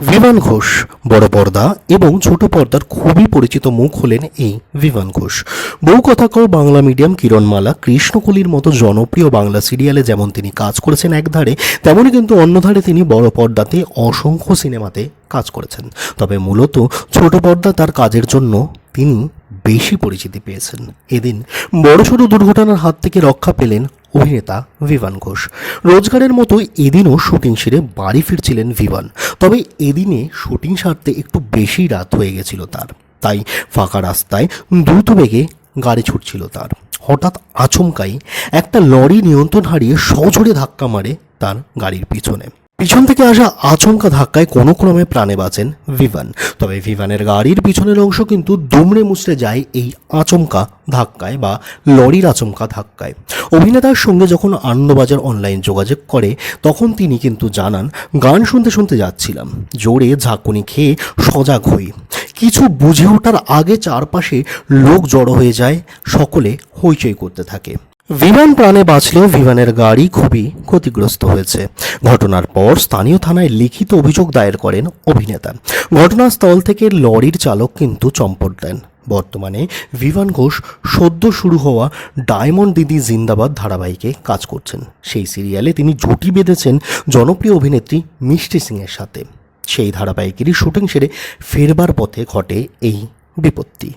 বিমান ঘোষ, বড় পর্দা এবং ছোট পর্দার খুবই পরিচিত মুখ হলেন এই বিমান ঘোষ। বহু কথা কও বাংলা মিডিয়াম কিরণমালা, কৃষ্ণকলির মতো জনপ্রিয় বাংলা সিরিয়ালে যেমন তিনি কাজ করেছেন একধারে তেমনই কিন্তু অন্যধারে তিনি বড় পর্দাতে অসংখ্য সিনেমাতে কাজ করেছেন। তবে মূলত ছোট পর্দা তার কাজের জন্য তিনি বেশি পরিচিতি পেয়েছেন। এদিন বড়সড় দুর্ঘটনার হাত থেকে রক্ষা পেলেন অভিনেতা ভিভান ঘোষ। রোজগারের মতো এদিনও শুটিং সেরে বাড়ি ফিরছিলেন ভিভান। তবে এদিনে শুটিং সারতে একটু বেশি রাত হয়ে গেছিল তার। তাই ফাঁকা রাস্তায় দ্রুত বেগে গাড়ি ছুটছিল তার। হঠাৎ আচমকাই একটা লরি নিয়ন্ত্রণ হারিয়ে সজোরে ধাক্কা মারে তার গাড়ির পিছনে। পিছন থেকে আসা আচমকা ধাক্কায় কোনো ক্রমে প্রাণে বাঁচেন ভিভান। তবে ভিভানের গাড়ির পিছনের অংশ কিন্তু দুমড়ে মুচড়ে যায় এই আচমকা ধাক্কায় বা লরির আচমকা ধাক্কায়। অভিনেতার সঙ্গে যখন আনন্দবাজার অনলাইন যোগাযোগ করে, তখন তিনি কিন্তু জানান, গান শুনতে শুনতে যাচ্ছিলাম। জোরে ঝাঁকুনি খেয়ে সজাগ হই। কিছু বুঝে ওঠার আগে চারপাশে লোক জড়ো হয়ে যায়, সকলে হইচই করতে থাকে। বিমান প্রাণে বাঁচলেও বিমানের গাড়ি খুবই ক্ষতিগ্রস্ত হয়েছে। ঘটনার পর স্থানীয় থানায় লিখিত অভিযোগ দায়ের করেন অভিনেতা। ঘটনাস্থল থেকে লরির চালক কিন্তু চম্পট দেন। বর্তমানে বিমান ঘোষ সদ্য শুরু হওয়া ডায়মন্ড দিদি জিন্দাবাদ ধারাবাহিকে কাজ করছেন। সেই সিরিয়ালে তিনি জুটি বেঁধেছেন জনপ্রিয় অভিনেত্রী মিষ্টি সিংয়ের সাথে। সেই ধারাবাহিকেরই শুটিং সেরে ফেরবার পথে ঘটে এই বিপত্তি।